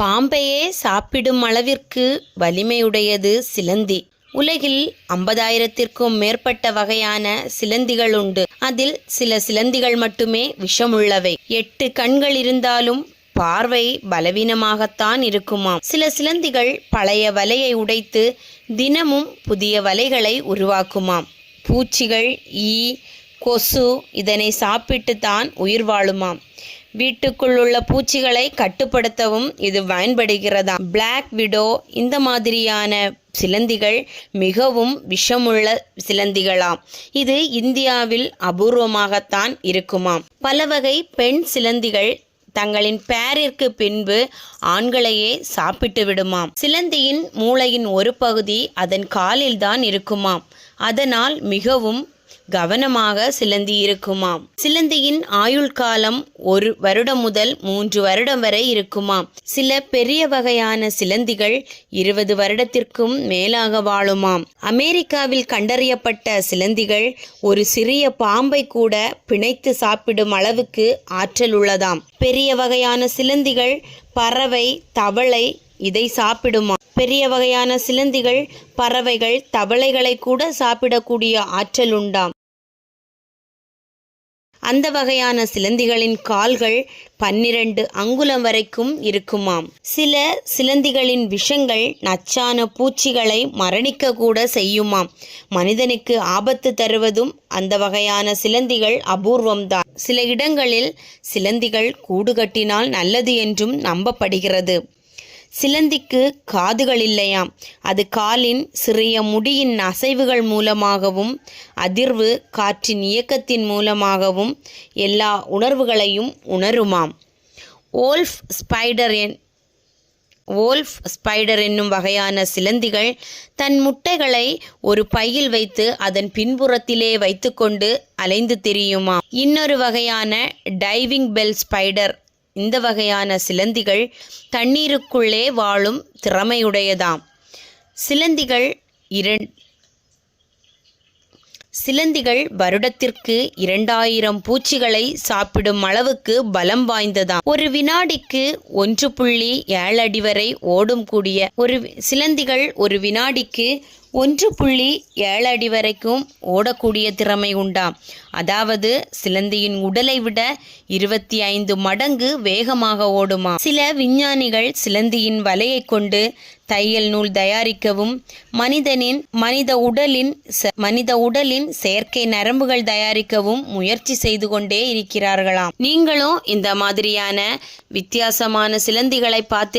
பாம்பையே சாப்பிடும் அளவிற்கு வலிமையுடையது சிலந்தி. உலகில் ஐம்பதாயிரத்திற்கும் மேற்பட்ட வகையான சிலந்திகள் உண்டு. அதில் சில சிலந்திகள் மட்டுமே விஷமுள்ளவை. எட்டு கண்கள் இருந்தாலும் பார்வை பலவீனமாகத்தான் இருக்குமாம். சில சிலந்திகள் பழைய வலையை உடைத்து தினமும் புதிய வலைகளை உருவாக்குமாம். பூச்சிகள் ஈ கொசு இதனை சாப்பிட்டு தான் உயிர் வாழுமாம். வீட்டுக்குள் உள்ள பூச்சிகளை கட்டுப்படுத்தவும் இது பயன்படுகிறதாம் பிளாக் விடோ இந்த மாதிரியான சிலந்திகள் மிகவும் விஷமுள்ள சிலந்திகளாம். இது இந்தியாவில் அபூர்வமாகத்தான் இருக்குமாம். பல வகை பெண் சிலந்திகள் தங்களின் பேரிற்கு பின்பு ஆண்களையே சாப்பிட்டு விடுமாம். சிலந்தியின் மூளையின் ஒரு பகுதி அதன் காலில்தான் இருக்குமாம். அதனால் மிகவும் கவனமாக சிலந்தி இருக்குமாம் சிலந்தியின் ஆயுள் காலம் ஒரு வருடம் முதல் மூன்று வருடம் வரை இருக்குமாம். சில பெரிய வகையான சிலந்திகள் இருபது வருடத்திற்கும் மேலாக வாழுமாம். அமெரிக்காவில் கண்டறியப்பட்ட சிலந்திகள் ஒரு சிறிய பாம்பை கூட பிணைத்து சாப்பிடும் அளவுக்கு ஆற்றல் உள்ளதாம் பெரிய வகையான சிலந்திகள் பறவை தவளை இதை சாப்பிடுமா? பெரிய வகையான சிலந்திகள் பறவைகள் தவளைகளை கூட சாப்பிடக்கூடிய ஆற்றல் உண்டாம். அந்த வகையான சிலந்திகளின் கால்கள் பன்னிரண்டு அங்குலம் வரைக்கும் இருக்குமாம். சில சிலந்திகளின் விஷங்கள் நச்சான பூச்சிகளை மரணிக்க கூட செய்யுமாம். மனிதனுக்கு ஆபத்து தருவதும் அந்த வகையான சிலந்திகள் அபூர்வம்தான். சில இடங்களில் சிலந்திகள் கூடு கட்டினால் நல்லது என்றும் நம்பப்படுகிறது. சிலந்திக்கு காதுகள் இல்லையாம். அது காலின் சிறிய முடியின் அசைவுகள் மூலமாகவும் அதிர்வு காற்றின் இயக்கத்தின் மூலமாகவும் எல்லா உணர்வுகளையும் உணருமாம். ஓல்ஃப் ஸ்பைடர் என் ஓல்ஃப் ஸ்பைடர் என்னும் வகையான சிலந்திகள் தன் முட்டைகளை ஒரு பையில் வைத்து அதன் பின்புறத்திலே வைத்துக்கொண்டு அலைந்து திரியுமா இன்னொரு வகையான டைவிங் பெல் ஸ்பைடர் இந்த வகையான சிலந்திகள் தண்ணீருக்குள்ளே வாழும் திறமையுடையதாம். சிலந்திகள் இரண் சிலந்திகள் வருடத்திற்கு இரண்டாயிரம் பூச்சிகளை சாப்பிடும் அளவுக்கு பலம் வாய்ந்ததாம். ஒரு வினாடிக்கு ஒன்று புள்ளி ஏழு அடி வரை ஓடும் கூடிய ஒரு சிலந்திகள் ஒரு வினாடிக்கு ஒன்று புள்ளி ஏழு அடி வரைக்கும் ஓடக்கூடிய திறமை உண்டாம் அதாவது சிலந்தியின் உடலை விட இருபத்தி ஐந்து மடங்கு வேகமாக ஓடுமா? சில விஞ்ஞானிகள் சிலந்தியின் வலையை கொண்டு தையல் நூல் தயாரிக்கவும் மனிதனின் மனித உடலின் ச- மனித உடலின் செயற்கை நரம்புகள் தயாரிக்கவும் முயற்சி செய்து கொண்டே இருக்கிறார்களாம். நீங்களும் இந்த மாதிரியான வித்தியாசமான சிலந்திகளை பார்த்து